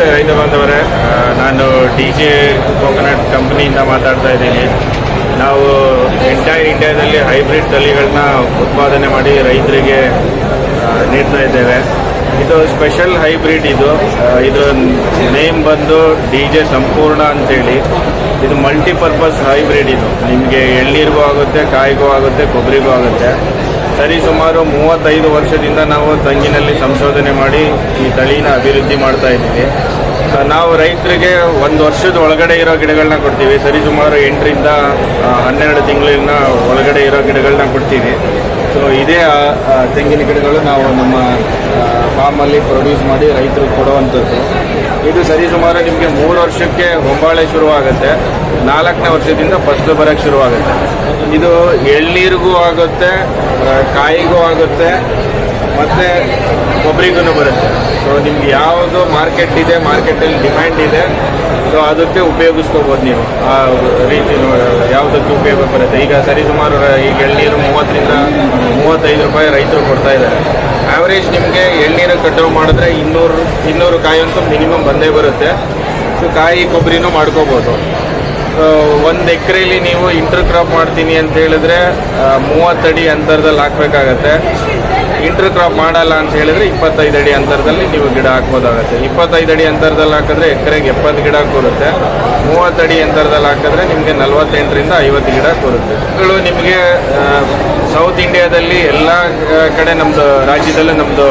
ನಮಸ್ತೆ ರೈತ ಬಾಂಧವರೇ ನಾನು ಡಿ ಜೆ ಕೋಕೋನಟ್ ಕಂಪ್ನಿಯಿಂದ ಮಾತಾಡ್ತಾ ಇದ್ದೀನಿ. ನಾವು ಎಂಟೈರ್ ಇಂಡಿಯಾದಲ್ಲಿ ಹೈಬ್ರಿಡ್ ತಳಿಗಳನ್ನ ಉತ್ಪಾದನೆ ಮಾಡಿ ರೈತರಿಗೆ ನೀಡ್ತಾ ಇದ್ದೇವೆ. ಇದು ಸ್ಪೆಷಲ್ ಹೈಬ್ರಿಡ್ ಇದು. ಇದು ನೇಮ್ ಬಂದು ಡಿ ಜೆ ಸಂಪೂರ್ಣ ಅಂತೇಳಿ. ಇದು ಮಲ್ಟಿಪರ್ಪಸ್ ಹೈಬ್ರಿಡ್ ಇದು. ನಿಮಗೆ ಎಳ್ನೀರಿಗೂ ಆಗುತ್ತೆ, ಕಾಯಿಗೂ ಆಗುತ್ತೆ, ಕೊಬ್ಬರಿಗೂ ಆಗುತ್ತೆ. ಸರಿ ಸುಮಾರು ಮೂವತ್ತೈದು ವರ್ಷದಿಂದ ನಾವು ತಂಗಿನಲ್ಲಿ ಸಂಶೋಧನೆ ಮಾಡಿ ಈ ತಳಿನ ಅಭಿವೃದ್ಧಿ ಮಾಡ್ತಾ ಇದ್ದೀವಿ. ನಾವು ರೈತರಿಗೆ ಒಂದು ವರ್ಷದ ಒಳಗಡೆ ಇರೋ ಗಿಡಗಳನ್ನ ಕೊಡ್ತೀವಿ. ಸರಿ ಸುಮಾರು ಎಂಟರಿಂದ ಹನ್ನೆರಡು ತಿಂಗಳಿನ ಒಳಗಡೆ ಇರೋ ಗಿಡಗಳನ್ನ ಕೊಡ್ತೀವಿ. ಸೊ ಇದೇ ತೆಂಗಿನ ಗಿಡಗಳು ನಾವು ನಮ್ಮ ಫಾರ್ಮಲ್ಲಿ ಪ್ರೊಡ್ಯೂಸ್ ಮಾಡಿ ರೈತರಿಗೆ ಕೊಡುವಂಥದ್ದು. ಇದು ಸರಿ ಸುಮಾರು ನಿಮಗೆ ಮೂರು ವರ್ಷಕ್ಕೆ ಹೊಂಬಾಳೆ ಶುರುವಾಗುತ್ತೆ. ನಾಲ್ಕನೇ ವರ್ಷದಿಂದ ಫಸ್ಲು ಬರೋಕ್ಕೆ ಶುರುವಾಗುತ್ತೆ. ಇದು ಎಳ್ನೀರಿಗೂ ಆಗುತ್ತೆ ಕಾಯಿಗೂ ಆಗುತ್ತೆ, ಮತ್ತು ಕೊಬ್ಬರಿಗೂ ಬರುತ್ತೆ. ಸೊ ನಿಮ್ಗೆ ಯಾವುದು ಮಾರ್ಕೆಟ್ ಇದೆ ಮಾರ್ಕೆಟಲ್ಲಿ ಡಿಮ್ಯಾಂಡ್ ಇದೆ ಸೊ ಅದಕ್ಕೆ ಉಪಯೋಗಿಸ್ಕೋಬೋದು ನೀವು. ಆ ರೀತಿ ಯಾವುದಕ್ಕೆ ಉಪಯೋಗ ಬರುತ್ತೆ. ಈಗ ಸರಿ ಸುಮಾರು ರ- ಈಗ ಎಳ್ನೀರು ಮೂವತ್ತರಿಂದ ಮೂವತ್ತೈದು ರೂಪಾಯಿ ರೈತರು ಕೊಡ್ತಾ ಇದ್ದಾರೆ. ಆ್ಯಾವ್ರೇಜ್ ನಿಮಗೆ ಎಳ್ನೀರು ಕಟಾವು ಮಾಡಿದ್ರೆ ಇನ್ನೂರು ಇನ್ನೂರು ಕಾಯಿ ಅಂತೂ ಮಿನಿಮಮ್ ಬಂದೇ ಬರುತ್ತೆ. ಸೊ ಕಾಯಿ, ಕೊಬ್ಬರಿನೂ ಮಾಡ್ಕೋಬೋದು. ಒಂದು ಎಕರೆಲಿ ನೀವು ಇಂಟರ್ ಕ್ರಾಪ್ ಮಾಡ್ತೀನಿ ಅಂತ ಹೇಳಿದ್ರೆ ಮೂವತ್ತಡಿ ಅಂತರದಲ್ಲಿ ಹಾಕ್ಬೇಕಾಗತ್ತೆ. ಇಂಟರ್ ಕ್ರಾಪ್ ಮಾಡಲ್ಲ ಅಂತ ಹೇಳಿದ್ರೆ ಇಪ್ಪತ್ತೈದು ಅಡಿ ಅಂತರದಲ್ಲಿ ನೀವು ಗಿಡ ಹಾಕ್ಬೋದಾಗತ್ತೆ. ಇಪ್ಪತ್ತೈದು ಅಡಿ ಅಂತರದಲ್ಲಿ ಹಾಕಿದ್ರೆ ಎಕರೆಗೆ ಎಪ್ಪತ್ತು ಗಿಡ ಕೂರುತ್ತೆ. ಮೂವತ್ತಡಿ ಅಂತರದಲ್ಲಿ ಹಾಕಿದ್ರೆ ನಿಮಗೆ ನಲವತ್ತೆಂಟರಿಂದ ಐವತ್ತು ಗಿಡ ಕೂರುತ್ತೆ. ಇವುಗಳು ನಿಮಗೆ ಸೌತ್ ಇಂಡಿಯಾದಲ್ಲಿ ಎಲ್ಲ ಕಡೆ ನಮ್ಮದು ರಾಜ್ಯದಲ್ಲೂ ನಮ್ಮದು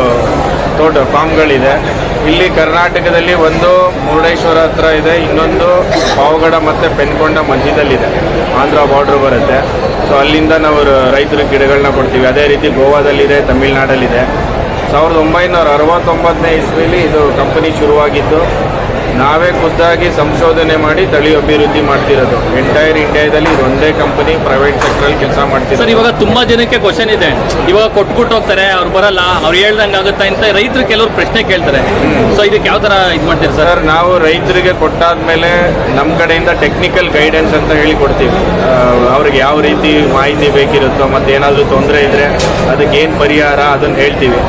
ತೋಟ ಫಾರ್ಮ್ಗಳಿದೆ. ಇಲ್ಲಿ ಕರ್ನಾಟಕದಲ್ಲಿ ಒಂದು ಮುರುಡೇಶ್ವರ ಹತ್ರ ಇದೆ, ಇನ್ನೊಂದು ಪಾವಗಡ ಮತ್ತು ಪೆನ್ಕೊಂಡ ಮಧ್ಯದಲ್ಲಿದೆ. ಆಂಧ್ರ ಬಾರ್ಡ್ರ್ ಬರುತ್ತೆ. ಸೊ ಅಲ್ಲಿಂದ ನಾವು ರೈತರು ಗಿಡಗಳನ್ನ ಕೊಡ್ತೀವಿ. ಅದೇ ರೀತಿ ಗೋವಾದಲ್ಲಿದೆ, ತಮಿಳ್ನಾಡಲ್ಲಿದೆ. ಸಾವಿರದ ಒಂಬೈನೂರ ಅರವತ್ತೊಂಬತ್ತನೇ ಇಸ್ವಿಲಿ ಇದು ಕಂಪನಿ ಶುರುವಾಗಿದ್ದು ನಾವೇ ಖುದ್ದಾಗಿ ಸಂಶೋಧನೆ ಮಾಡಿ ತಳಿ ಅಭಿವೃದ್ಧಿ ಮಾಡ್ತಿರೋದು. ಎಂಟೈರ್ ಇಂಡಿಯಾದಲ್ಲಿ ಒಂದೇ ಕಂಪನಿ ಪ್ರೈವೇಟ್ ಸೆಕ್ಟ್ರಲ್ಲಿ ಕೆಲಸ ಸರ್ ಇವಾಗ ತುಂಬಾ ಜನಕ್ಕೆ ಕ್ವಶನ್ ಇದೆ. ಇವಾಗ ಕೊಟ್ಬಿಟ್ಟು ಹೋಗ್ತಾರೆ ಅವ್ರು ಬರಲ್ಲ ಅವ್ರು ಹೇಳ್ದಂಗೆ ಆಗುತ್ತಾ ಅಂತ ರೈತರು ಕೆಲವರು ಪ್ರಶ್ನೆ ಕೇಳ್ತಾರೆ. ಸೊ ಇದಕ್ಕೆ ಯಾವ ತರ ಇದು ಮಾಡ್ತೀರಿ ಸರ್? ನಾವು ರೈತರಿಗೆ ಕೊಟ್ಟಾದ್ಮೇಲೆ ನಮ್ಮ ಕಡೆಯಿಂದ ಟೆಕ್ನಿಕಲ್ ಗೈಡೆನ್ಸ್ ಅಂತ ಹೇಳಿ ಕೊಡ್ತೀವಿ. ಅವ್ರಿಗೆ ಯಾವ ರೀತಿ ಮಾಹಿತಿ ಬೇಕಿರುತ್ತೋ ಮತ್ತೆ ಏನಾದರೂ ತೊಂದರೆ ಇದ್ರೆ ಅದಕ್ಕೆ ಏನು ಪರಿಹಾರ ಅದನ್ನು ಹೇಳ್ತೀವಿ.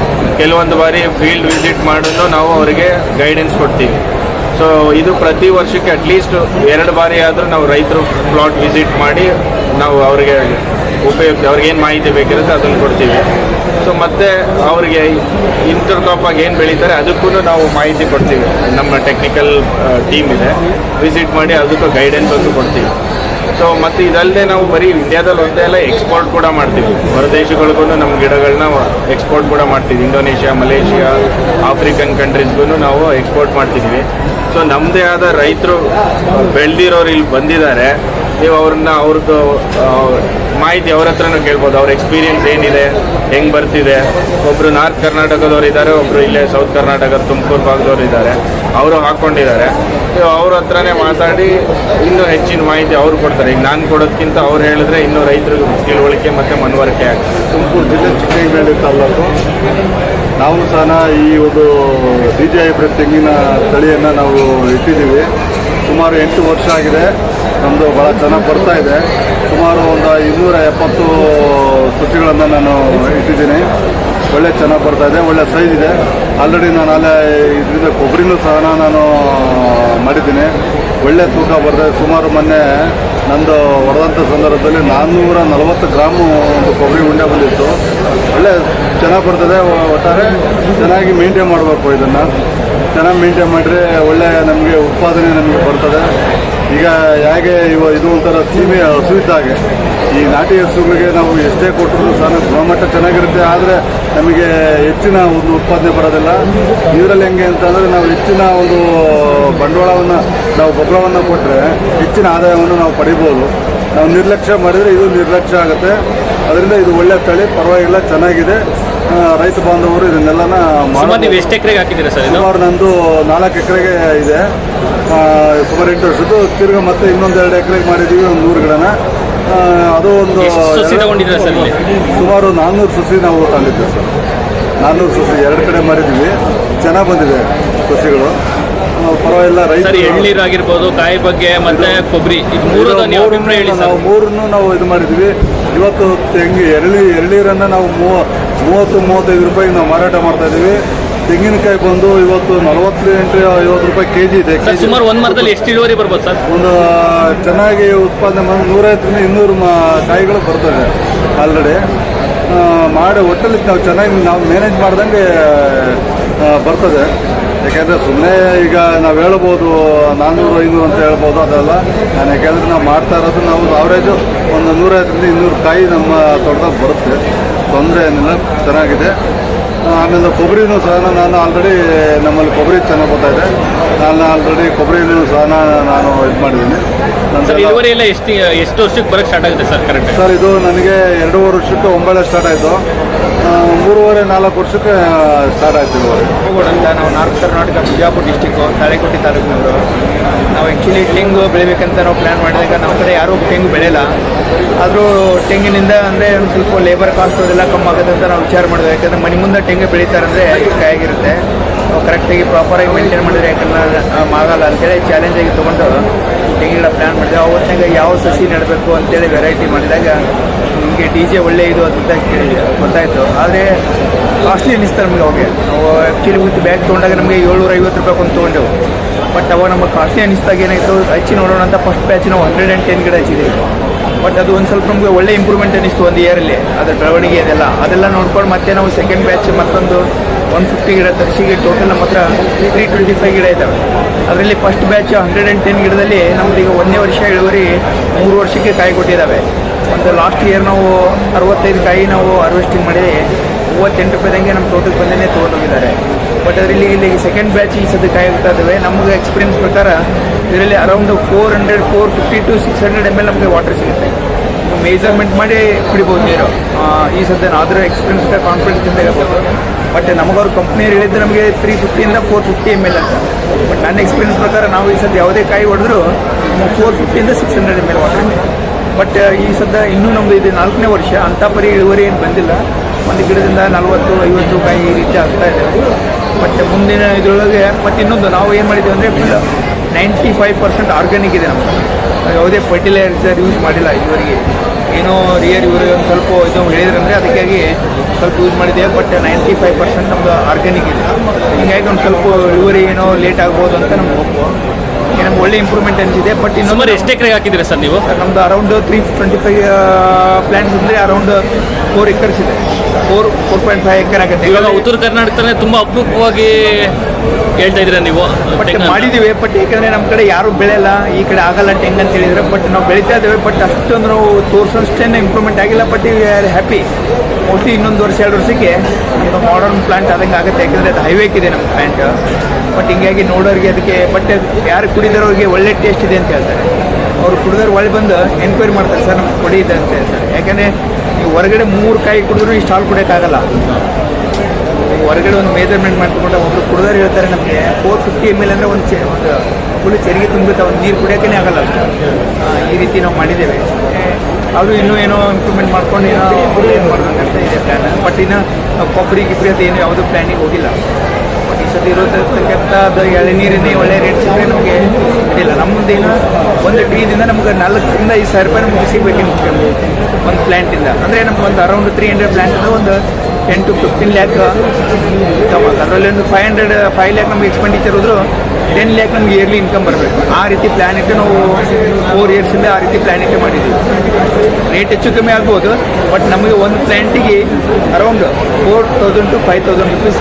ಕೆಲವೊಂದು ಬಾರಿ ಫೀಲ್ಡ್ ವಿಸಿಟ್ ಮಾಡೋದು ನಾವು ಅವರಿಗೆ ಗೈಡೆನ್ಸ್ ಕೊಡ್ತೀವಿ. ಸೊ ಇದು ಪ್ರತಿ ವರ್ಷಕ್ಕೆ ಅಟ್ಲೀಸ್ಟ್ ಎರಡು ಬಾರಿ ಆದರೂ ನಾವು ರೈತರು ಪ್ಲಾಟ್ ವಿಸಿಟ್ ಮಾಡಿ ನಾವು ಅವರಿಗೆ ಉಪಯುಕ್ತ ಅವ್ರಿಗೇನು ಮಾಹಿತಿ ಬೇಕಿರುತ್ತೆ ಅದನ್ನು ಕೊಡ್ತೀವಿ. ಸೊ ಮತ್ತೆ ಅವರಿಗೆ ಇಂಟರ್ ಆಗಿ ಏನು ಬೆಳೀತಾರೆ ಅದಕ್ಕೂ ನಾವು ಮಾಹಿತಿ ಕೊಡ್ತೀವಿ. ನಮ್ಮ ಟೆಕ್ನಿಕಲ್ ಟೀಮ್ ಇದೆ. ವಿಸಿಟ್ ಮಾಡಿ ಅದಕ್ಕೂ ಗೈಡೆನ್ಸ್ ಅಂತೂ ಕೊಡ್ತೀವಿ. ಸೊ ಮತ್ತು ಇದಲ್ಲದೆ ನಾವು ಬರೀ ಇಂಡಿಯಾದಲ್ಲಿ ಒಂದೇ ಅಲ್ಲ ಎಕ್ಸ್ಪೋರ್ಟ್ ಕೂಡ ಮಾಡ್ತೀವಿ. ಹೊರ ದೇಶಗಳಿಗೂ ನಮ್ಮ ಗಿಡಗಳನ್ನ ಎಕ್ಸ್ಪೋರ್ಟ್ ಕೂಡ ಮಾಡ್ತೀವಿ. ಇಂಡೋನೇಷ್ಯಾ ಮಲೇಷಿಯಾ ಆಫ್ರಿಕನ್ ಕಂಟ್ರೀಸ್ಗೂ ನಾವು ಎಕ್ಸ್ಪೋರ್ಟ್ ಮಾಡ್ತಿದ್ದೀವಿ. ಸೊ ನಮ್ಮದೇ ಆದ ರೈತರು ಬೆಳೆದಿರೋರು ಇಲ್ಲಿ ಬಂದಿದ್ದಾರೆ. ನೀವು ಅವ್ರನ್ನ, ಅವ್ರದ್ದು ಮಾಹಿತಿ ಅವ್ರ ಹತ್ರನೂ ಕೇಳ್ಬೋದು. ಅವ್ರ ಎಕ್ಸ್ಪೀರಿಯೆನ್ಸ್ ಏನಿದೆ, ಹೆಂಗೆ ಬರ್ತಿದೆ. ಒಬ್ಬರು ನಾರ್ತ್ ಕರ್ನಾಟಕದವ್ರು ಇದ್ದಾರೆ ಒಬ್ಬರು ಇಲ್ಲೇ ಸೌತ್ ಕರ್ನಾಟಕದ ತುಮಕೂರು ಭಾಗದವ್ರು ಇದ್ದಾರೆ. ಅವರು ಹಾಕ್ಕೊಂಡಿದ್ದಾರೆ ಅವ್ರ ಹತ್ರನೇ ಮಾತಾಡಿ ಇನ್ನೂ ಹೆಚ್ಚಿನ ಮಾಹಿತಿ ಅವ್ರು ಕೊಡ್ತಾರೆ. ಈಗ ನಾನು ಕೊಡೋದಕ್ಕಿಂತ ಅವ್ರು ಹೇಳಿದ್ರೆ ಇನ್ನೂ ರೈತರಿಗೆ ತಿಳುವಳಿಕೆ ಮತ್ತು ಮನವರಿಕೆ ಆಗ್ತದೆ. ತುಮಕೂರು ಜಿಲ್ಲೆ ಚಿಕ್ಕಮಗಳೂರು ತಾಲೂಕು. ನಾವು ಸಹ ಈ ಒಂದು ಡಿ ಜೆ ಹೈಬ್ರಿಡ್ ತೆಂಗಿನ ತಳಿಯನ್ನು ನಾವು ಇಟ್ಟಿದ್ದೀವಿ. ಸುಮಾರು ಎಂಟು ವರ್ಷ ಆಗಿದೆ. ನಮ್ಮದು ಭಾಳ ಚೆನ್ನಾಗಿ ಬರ್ತಾ ಇದೆ. ಸುಮಾರು ಒಂದು ಇನ್ನೂರ ಎಪ್ಪತ್ತು ಸಸಿಗಳನ್ನು ನಾನು ಇಟ್ಟಿದ್ದೀನಿ. ಒಳ್ಳೆ ಚೆನ್ನಾಗಿ ಬರ್ತಾ ಇದೆ, ಒಳ್ಳೆ ಸೈಜ್ ಇದೆ. ಆಲ್ರೆಡಿ ನಾನು ಅಲ್ಲೇ ಇದರಿಂದ ಕೊಬ್ಬರಿನೂ ಸಹ ನಾನು ಮಾಡಿದ್ದೀನಿ. ಒಳ್ಳೆ ತೂಕ ಬರ್ತದೆ ಸುಮಾರು ಮೊನ್ನೆ ನಂದು ಹೊಡೆದಂಥ ಸಂದರ್ಭದಲ್ಲಿ ನಾನ್ನೂರ ನಲವತ್ತು ಗ್ರಾಮು ಒಂದು ಕೊಬ್ಬರಿ ಉಂಡೆ ಬಂದಿತ್ತು. ಒಳ್ಳೆ ಚೆನ್ನಾಗಿ ಬರ್ತದೆ ಒಟ್ಟಾರೆ ಚೆನ್ನಾಗಿ ಮೇಂಟೈನ್ ಮಾಡಬೇಕು ಇದನ್ನು. ಚೆನ್ನಾಗಿ ಮೇಂಟೈನ್ ಮಾಡಿದ್ರೆ ಒಳ್ಳೆ ನಮಗೆ ಉತ್ಪಾದನೆ ನಮಗೆ ಬರ್ತದೆ. ಈಗ ಹೇಗೆ ಇವ ಇದು ಒಂಥರ ಸೀಮೆ ಹಸು ಇದ್ದ ಹಾಗೆ. ಈ ನಾಟಿ ಹಸುಗಳಿಗೆ ನಾವು ಎಷ್ಟೇ ಕೊಟ್ಟರು ಸಹ ಗುಣಮಟ್ಟ ಚೆನ್ನಾಗಿರುತ್ತೆ, ಆದರೆ ನಮಗೆ ಹೆಚ್ಚಿನ ಒಂದು ಉತ್ಪಾದನೆ ಬರೋದಿಲ್ಲ. ಇದರಲ್ಲಿ ಹೆಂಗೆ ಅಂತಂದರೆ ನಾವು ಹೆಚ್ಚಿನ ಒಂದು ಬಂಡವಾಳವನ್ನು, ನಾವು ಗೊಬ್ಬರವನ್ನು ಕೊಟ್ಟರೆ ಹೆಚ್ಚಿನ ಆದಾಯವನ್ನು ನಾವು ಪಡಿಬೋದು. ನಾವು ನಿರ್ಲಕ್ಷ್ಯ ಮಾಡಿದರೆ ಇದು ನಿರ್ಲಕ್ಷ್ಯ ಆಗುತ್ತೆ. ಅದರಿಂದ ಇದು ಒಳ್ಳೆ ತಳಿ ಪರವಾಗಿಲ್ಲ ಚೆನ್ನಾಗಿದೆ. ರೈತ ಬಾಂಧವರು ಇದನ್ನೆಲ್ಲ ಸುಮಾರು ನೀವು ಎಷ್ಟು ಎಕರೆಗೆ ಹಾಕಿದ್ದೀರಾ ಸರ್ ಸುಮಾರು ನಂದು ನಾಲ್ಕು ಎಕರೆಗೆ ಇದೆ. ಸುಮಾರು ಎಂಟು ವರ್ಷದ್ದು. ತಿರ್ಗಾ ಮತ್ತೆ ಇನ್ನೊಂದು ಎರಡು ಎಕರೆಗೆ ಮಾಡಿದ್ದೀವಿ ಒಂದು ನೂರು ಗಿಡನ. ಅದು ಒಂದು ಸಸಿ ತಗೊಂಡಿದ್ದೀರಾ ಸರ್ ಇಲ್ಲಿ? ಸುಮಾರು ನಾನ್ನೂರು ಸಸಿ ನಾವು ತಂದಿದ್ದೆ ಸರ್. ನಾನ್ನೂರು ಸಸಿ ಎರಡು ಕಡೆ ಮಾಡಿದ್ದೀವಿ. ಚೆನ್ನಾಗಿ ಬಂದಿದೆ ಸಸಿಗಳು. ಪರವಾಗಿಲ್ಲ ರೈತ ಸರ್ ಕಾಯಿ ಬಗ್ಗೆ ಮತ್ತೆ ಕೊಬ್ಬರಿ ಇದು ಮೂರು ನೀವು ಅಭಿಪ್ರಾಯ ಹೇಳಿ ನಾವು ಸರ್. ಮೂರನ್ನು ನಾವು ಇದು ಮಾಡಿದ್ವಿ. ಇವತ್ತು ತೆಂಗಿ ಎಳ್ಳಿ ಎಳ್ನೀರನ್ನು ನಾವು ಮೂವ ಮೂವತ್ತು ಮೂವತ್ತೈದು ರೂಪಾಯಿಗೆ ನಾವು ಮಾರಾಟ ಮಾಡ್ತಾ ಇದ್ದೀವಿ. ತೆಂಗಿನಕಾಯಿ ಬಂದು ಇವತ್ತು ನಲವತ್ತೆಂಟು ಐವತ್ತು ರೂಪಾಯಿ ಕೆ ಜಿ ಇದೆ ಸರ್ ಸುಮಾರು ಒಂದು ಮರದಲ್ಲಿ ಎಷ್ಟು ಇಳುವರಿ ಬರ್ಬೋದು ಸರ್? ಒಂದು ಚೆನ್ನಾಗಿ ಉತ್ಪಾದನೆ ಮಾಡಿ ನೂರೈವತ್ತರಿಂದ ಇನ್ನೂರು ಮ ಕಾಯಿಗಳು ಬರ್ತವೆ ಆಲ್ರೆಡಿ. ಮಾಡಿ ಒಟ್ಟಲ್ಲಿ ನಾವು ಚೆನ್ನಾಗಿ ನಾವು ಮ್ಯಾನೇಜ್ ಮಾಡ್ದಂಗೆ ಆ, ಬರ್ತದೆ. ಯಾಕೆಂದರೆ ಸುಮ್ಮನೆ ಈಗ ನಾವು ಹೇಳ್ಬೋದು ನಾನ್ನೂರು ಐನೂರು ಅಂತ ಹೇಳ್ಬೋದು ಅದೆಲ್ಲ. ನಾನು ಯಾಕೆಂದರೆ ನಾವು ಮಾಡ್ತಾ ಇರೋದು ನಾವು ಆವ್ರೇಜು ಒಂದು ನೂರೈವತ್ತರಿಂದ ಇನ್ನೂರು ಕಾಯಿ ನಮ್ಮ ತೋಟದಾಗ ಬರುತ್ತೆ. ತೊಂದರೆ ಏನಿಲ್ಲ ಚೆನ್ನಾಗಿದೆ. ಆಮೇಲೆ ಕೊಬ್ಬರಿನೂ ಸಹ ನಾನು ಆಲ್ರೆಡಿ ನಮ್ಮಲ್ಲಿ ಕೊಬ್ಬರಿ ಚೆನ್ನಾಗಿ ಬರ್ತಾ ಇದೆ. ನಾನು ಆಲ್ರೆಡಿ ಕೊಬ್ಬರಿನೂ ಸಹ ನಾನು ಇದು ಮಾಡಿದ್ದೀನಿ. ಎಲ್ಲ ಎಷ್ಟು ಎಷ್ಟು ವರ್ಷಕ್ಕೆ ಬರೋಕ್ಕೆ ಸ್ಟಾರ್ಟ್ ಆಗುತ್ತೆ ಸರ್ ಕರೆಕ್ಟ್ ಸರ್ ಇದು ನನಗೆ ಎರಡೂವರೆ ವರ್ಷಕ್ಕೆ ಒಂಬಳೆ ಸ್ಟಾರ್ಟ್ ಆಯಿತು. ಮೂರುವರೆ, ನಾಲ್ಕು ವರ್ಷಕ್ಕೆ ಸ್ಟಾರ್ಟ್ ಆಯ್ತು ಅವರು ಹೋಗೋಣ ಅಂತ ನಾವು ನಾರ್ತ್ ಕರ್ನಾಟಕ, ಬಿಜಾಪುರ ಡಿಸ್ಟಿಕ್ಕು ತಾಳೆಕೋಟೆ ತಾಲೂಕಿನವರು. ನಾವು ಆ್ಯಕ್ಚುಲಿ ತೆಂಗು ಬೆಳಿಬೇಕಂತ ನಾವು ಪ್ಲ್ಯಾನ್ ಮಾಡಿದಾಗ ನಮ್ಮ ಕಡೆ ಯಾರೂ ತೆಂಗು ಬೆಳೆಯಲ್ಲ. ಆದರೂ ತೆಂಗಿನಿಂದ ಅಂದರೆ ಒಂದು ಸ್ವಲ್ಪ ಲೇಬರ್ ಕಾಸ್ಟ್ ಅದೆಲ್ಲ ಕಮ್ಮಿ ಆಗುತ್ತೆ ಅಂತ ನಾವು ವಿಚಾರ ಮಾಡಿದ್ವಿ. ಯಾಕಂದರೆ ಮನೆ ಮುಂದೆ ತೆಂಗು ಬೆಳೀತಾರೆ ಅಂದರೆ ಎಷ್ಟು ಆಗಿರುತ್ತೆ. ನಾವು ಕರೆಕ್ಟಾಗಿ ಪ್ರಾಪರಾಗಿ ಮೇಂಟೈನ್ ಮಾಡಿದ್ರೆ ಯಾಕಂದ್ರೆ ಆಗಲ್ಲ ಅಂತೇಳಿ ಚಾಲೆಂಜಾಗಿ ತೊಗೊಂಡು ತೆಂಗಿನ ಪ್ಲ್ಯಾನ್ ಮಾಡಿದೆ. ಅವತ್ತಿನಾಗ ಯಾವ ಸಸಿ ನೆಡಬೇಕು ಅಂತೇಳಿ ವೆರೈಟಿ ಮಾಡಿದಾಗ ನಿಮಗೆ ಡಿ ಜೆ ಒಳ್ಳೆ ಇದು ಅಂತ ಕೇಳಿ ಗೊತ್ತಾಯಿತು. ಆದರೆ ಕಾಸ್ಟ್ಲಿ ಅನ್ನಿಸ್ತಾರೆ ನಮಗೆ ಅವಾಗೆ. ನಾವು ಆ್ಯಕ್ಚುಲಿ ವಿತ್ ಬ್ಯಾಗ್ ತೊಗೊಂಡಾಗ ನಮಗೆ ಏಳ್ನೂರ ಐವತ್ತು ರೂಪಾಯಿ ಕೊಂಡು ತೊಗೊಂಡೆವು. ಬಟ್ ಅವಾಗ ನಮಗೆ ಕಾಸ್ಟ್ಲಿ ಅನ್ನಿಸ್ದಾಗ ಏನಾಯಿತು, ಹಚ್ಚಿ ನೋಡೋಣ ಅಂತ ಫಸ್ಟ್ ಬ್ಯಾಚ್ ನಾವು ಹಂಡ್ರೆಡ್ ಆ್ಯಂಡ್ ಟೆನ್ ಗಿಡ ಹಚ್ಚಿದ್ದೀವಿ ಬಟ್ ಅದು ಒಂದು ಸ್ವಲ್ಪ ನಮಗೆ ಒಳ್ಳೆ ಇಂಪ್ರೂವ್ಮೆಂಟ್ ಅನ್ನಿಸ್ತು ಒಂದು ಇಯರಲ್ಲಿ ಅದರ ಬೆಳವಣಿಗೆ ಅದೆಲ್ಲ. ಅದೆಲ್ಲ ನೋಡ್ಕೊಂಡು ಮತ್ತೆ ನಾವು ಸೆಕೆಂಡ್ ಬ್ಯಾಚ್ ಮತ್ತೊಂದು ಒನ್ ಫಿಫ್ಟಿ ಗಿಡ ತರಿಸಿಗೆ ಟೋಟಲ್ ನಮ್ಮ ಹತ್ರ ತ್ರೀ ಟ್ವೆಂಟಿ ಫೈವ್ ಗಿಡ ಇದ್ದಾವೆ ಅದರಲ್ಲಿ first batch hundred and ten ಗಿಡದಲ್ಲಿ ನಮ್ದು ಈಗ ಒಂದನೇ ವರ್ಷ ಇಳುವರಿ ಮೂರು ವರ್ಷಕ್ಕೆ ಕಾಯಿ ಕೊಟ್ಟಿದ್ದಾವೆ ಒಂದು ಲಾಸ್ಟ್ ಇಯರ್ ನಾವು ಅರವತ್ತೈದು ಕಾಯಿ ನಾವು ಹಾರ್ವೆಸ್ಟಿಂಗ್ ಮಾಡಿ ಮೂವತ್ತೆಂಟು ರೂಪಾಯಿದಂಗೆ ನಮ್ಮ ತೋಟಕ್ಕೆ ಬಂದೇ ತೊಗೊಂಡೋಗಿದ್ದಾರೆ ಬಟ್ ಅದರಲ್ಲಿ ಇಲ್ಲಿ ಸೆಕೆಂಡ್ ಬ್ಯಾಚ್ ಈ ಸದ್ಯ ಕಾಯಿ ಹೋಗ್ತಾ ಇದ್ದಾವೆ ನಮಗೆ ಎಕ್ಸ್ಪೀರಿಯನ್ಸ್ ಪ್ರಕಾರ ಇದರಲ್ಲಿ around four hundred four fifty to six hundred M L ನಮಗೆ ವಾಟರ್ ಸಿಗುತ್ತೆ. ಮೇಜರ್ಮೆಂಟ್ ಮಾಡಿ ಕುಡಿಬೋದು ನೀರು. ಈ ಸದ್ಯ ಅದರ ಎಕ್ಸ್ಪೀರಿಯನ್ಸ್ ಕಾನ್ಫಿಡೆನ್ಸ್ ಇಂದ ಹೇಳ್ಬೋದು. ಬಟ್ ನಮಗವ್ರು ಕಂಪ್ನಿಯವ್ರು ಹೇಳಿದ್ದು ನಮಗೆ ತ್ರೀ ಫಿಫ್ಟಿಯಿಂದ ಫೋರ್ ಫಿಫ್ಟಿ ಎಂ ಎಲ್ ಅಂತ. ಬಟ್ ನನ್ನ ಎಕ್ಸ್ಪೀರಿಯನ್ಸ್ ಪ್ರಕಾರ ನಾವು ಈ ಸದ್ಯ ಯಾವುದೇ ಕಾಯಿ ಹೊಡೆದ್ರು four ಫಿಫ್ಟಿಯಿಂದ six hundred M L water but ಈ ಸದ್ಯ ಇನ್ನೂ ನಮ್ಮದು ಇದು ನಾಲ್ಕನೇ ವರ್ಷ, ಅಂಥ ಪರಿ ಇಳುವರಿ ಏನು ಬಂದಿಲ್ಲ. ಒಂದು ಗಿಡದಿಂದ ನಲವತ್ತು, ಐವತ್ತು ಕಾಯಿ ಈ ರೀತಿ ಆಗ್ತಾ ಇದೆ. ಬಟ್ ಮುಂದಿನ ಇದರೊಳಗೆ ಮತ್ತು ಇನ್ನೊಂದು ನಾವು ಏನು ಮಾಡಿದ್ದೀವಿ ಅಂದರೆ full ninety five percent organic ಇದೆ ನಮ್ಮ ಯಾವುದೇ ಫರ್ಟಿಲೈಸರ್ ಯೂಸ್ ಮಾಡಿಲ್ಲ ಇವರಿಗೆ ಏನೋ ರಿಯರ್ ಇವರಿಗೆ ಒಂದು ಸ್ವಲ್ಪ ಇದು ಹೇಳಿದ್ರಂದರೆ ಅದಕ್ಕಾಗಿ ಸ್ವಲ್ಪ ಯೂಸ್ ಮಾಡಿದೆ ಬಟ್ ನೈಂಟಿ ಫೈವ್ ಪರ್ಸೆಂಟ್ ನಮ್ಮದು ಆರ್ಗ್ಯಾನಿಕ್ ಇಲ್ಲ ಹೀಗಾಗಿ ಒಂದು ಸ್ವಲ್ಪ ಇಳುವರಿ ಏನೋ ಲೇಟ್ ಆಗ್ಬೋದು ಅಂತ ನಮ್ಗೆ ಹೋಗ್ಬೋದು ನಮ್ಗೆ ಒಳ್ಳೆ ಇಂಪ್ರೂವ್ಮೆಂಟ್ ಅನಿಸಿದೆ. ಬಟ್ ಇನ್ನೊಂದು ಎಷ್ಟು ಎಕರೆಗೆ ಹಾಕಿದ್ರೆ ಸರ್ ನೀವು? ಸರ್ ನಮ್ದು around three twenty five plants ಅಂದರೆ ಅರೌಂಡ್ ಫೋರ್ ಎಕರ್ಸ್ ಇದೆ. Four four point five acre ಆಗುತ್ತೆ. ಇವಾಗ ಉತ್ತರ ಕರ್ನಾಟಕದಲ್ಲಿ ತುಂಬ ಅಪರೂಪವಾಗಿ ಹೇಳ್ತಾ ಇದ್ದೀರಾ ನೀವು? ಬಟ್. ಮಾಡಿದ್ದೀವಿ ಬಟ್ ಯಾಕಂದರೆ ನಮ್ಮ ಕಡೆ ಯಾರು ಬೆಳೆಯಲ್ಲ ಈ ಕಡೆ ಆಗಲ್ಲ ಟೆಂಗ್ ಅಂತ ಹೇಳಿದ್ರೆ ಬಟ್ ನಾವು ಬೆಳೀತಾ ಇದ್ದೇವೆ ಬಟ್ ಅಷ್ಟೊಂದು ನಾವು ತೋರಿಸೋಷ್ಟೇನೆ ಇಂಪ್ರೂವ್ಮೆಂಟ್ ಆಗಿಲ್ಲ but we are happy mostly ಇನ್ನೊಂದು ವರ್ಷ ಎರಡು ವರ್ಷಕ್ಕೆ ಒಂದು ಮಾಡರ್ನ್ ಪ್ಲಾಂಟ್ ಆದಂಗೆ ಆಗುತ್ತೆ ಯಾಕಂದರೆ ಅದು ಹೈವೇಕ್ ಇದೆ ನಮ್ಮ ಪ್ಲಾಂಟ್ ಬಟ್ ಹಿಂಗಾಗಿ ನೋಡೋರಿಗೆ ಅದಕ್ಕೆ ಬಟ್ ಯಾರು ಕುಡಿದರೋರಿಗೆ ಒಳ್ಳೆ ಟೇಸ್ಟ್ ಇದೆ ಅಂತ ಹೇಳ್ತಾರೆ. ಅವ್ರು ಕುಡಿದವ್ರು ಒಳ್ಳೆ ಬಂದು ಎನ್ಕ್ವೈರಿ ಮಾಡ್ತಾರೆ ಸರ್ ನಮ್ಗೆ ಕೊಡಿ ಇದೆ ಅಂತ ಹೇಳ್ತಾರೆ. ಯಾಕಂದರೆ ಹೊರಗಡೆ ಮೂರು ಕಾಯಿ ಕುಡಿದ್ರು ಇಷ್ಟು ಹಾಲು ಕುಡಿಯೋಕ್ಕಾಗಲ್ಲ. ಹೊರಗಡೆ ಒಂದು ಮೆಜರ್ಮೆಂಟ್ ಮಾಡ್ಕೊಂಡು ಒಬ್ಬರು ಕುಡಿದವ್ರು ಹೇಳ್ತಾರೆ ನಮಗೆ ಫೋರ್ ಫಿಫ್ಟಿ ಎಂ ಎಲ್ ಅಂದರೆ ಒಂದು ಚೆ ಒಂದು ಫುಲ್ ಚೆರಿಗೆ ತುಂಬುತ್ತೆ ಒಂದು ನೀರು ಕುಡಿಯೋಕ್ಕೇ ಆಗಲ್ಲ ಈ ರೀತಿ ನಾವು ಮಾಡಿದ್ದೇವೆ. ಅವರು ಇನ್ನೂ ಏನೋ ಇಂಪ್ರೂವ್ಮೆಂಟ್ ಮಾಡ್ಕೊಂಡು ಏನೋ ಏನು ಮಾಡ್ಬೇಕಂತ ಇದೆ ಪ್ಲ್ಯಾನ್ ಬಟ್ ಇನ್ನು ಕೊಬ್ಬರಿ, ಗಿಬ್ಬರಿ ಅಂತ ಏನು ಯಾವುದೂ ಪ್ಲ್ಯಾನಿಗೆ ಹೋಗಿಲ್ಲ. ಬಟ್ ಈ ಸತಿ ಇರೋದಕ್ಕಂಥದ್ದು ಎಳೆನೀರಿನೇ ಒಳ್ಳೆ ರೇಟ್ ಸಿಕ್ಕರೆ ನಮಗೆ ನಮ್ಮದೇನು ಒಂದು ಟ್ರೀದಿಂದ ನಮ್ಗೆ ನಾಲ್ಕರಿಂದ ಐದು ಸಾವಿರ ರೂಪಾಯಿ ನಮಗೆ ಸಿಗಬೇಕಿತ್ತು ಒಂದು ಪ್ಲ್ಯಾಂಟಿಂದ ಅಂದರೆ ನಮ್ಗೆ ಒಂದು ಅರೌಂಡ್ ತ್ರೀ ಹಂಡ್ರೆಡ್ ಪ್ಲ್ಯಾಂಟಿಂದ ಒಂದು ಟೆನ್ ಟು ಫಿಫ್ಟೀನ್ ಲ್ಯಾಕ್ ಅದರಲ್ಲಿ ಒಂದು ಫೈವ್ ಹಂಡ್ರೆಡ್ ಫೈವ್ ಲ್ಯಾಕ್ ನಮ್ಗೆ ಎಕ್ಸ್ಪೆಂಡಿಚರ್ ಹೋದ್ರು ಟೆನ್ ಲ್ಯಾಕ್ ನಮ್ಗೆ ಇಯರ್ಲಿ ಇನ್ಕಮ್ ಬರಬೇಕು. ಆ ರೀತಿ ಪ್ಲ್ಯಾನ್ ಇಟ್ಟು ನಾವು ಫೋರ್ ಇಯರ್ಸಿಂದ ಆ ರೀತಿ ಪ್ಲ್ಯಾನ್ ಇಟ್ಟು ಮಾಡಿದ್ದೀವಿ. ರೇಟ್ ಹೆಚ್ಚು ಕಮ್ಮಿ ಆಗ್ಬೋದು ಬಟ್ ನಮಗೆ ಒಂದು ಪ್ಲ್ಯಾಂಟಿಗೆ around four thousand to five thousand rupees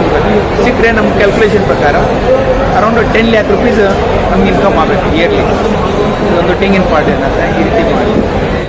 ಸಿಕ್ಕರೆ ನಮ್ಮ ಕ್ಯಾಲ್ಕುಲೇಷನ್ ಪ್ರಕಾರ ಅರೌಂಡ್ ಟೆನ್ ಲ್ಯಾಕ್ ರುಪೀಸ್ ನಮ್ಗೆ ಇನ್ಕಮ್ ಆಗಬೇಕು ಇಯರ್ಲಿ ಒಂದು ಟಿಂಗಿನ ಪಾಟ್ ಅಂತ ಈ ರೀತಿ ಮಾಡಿ.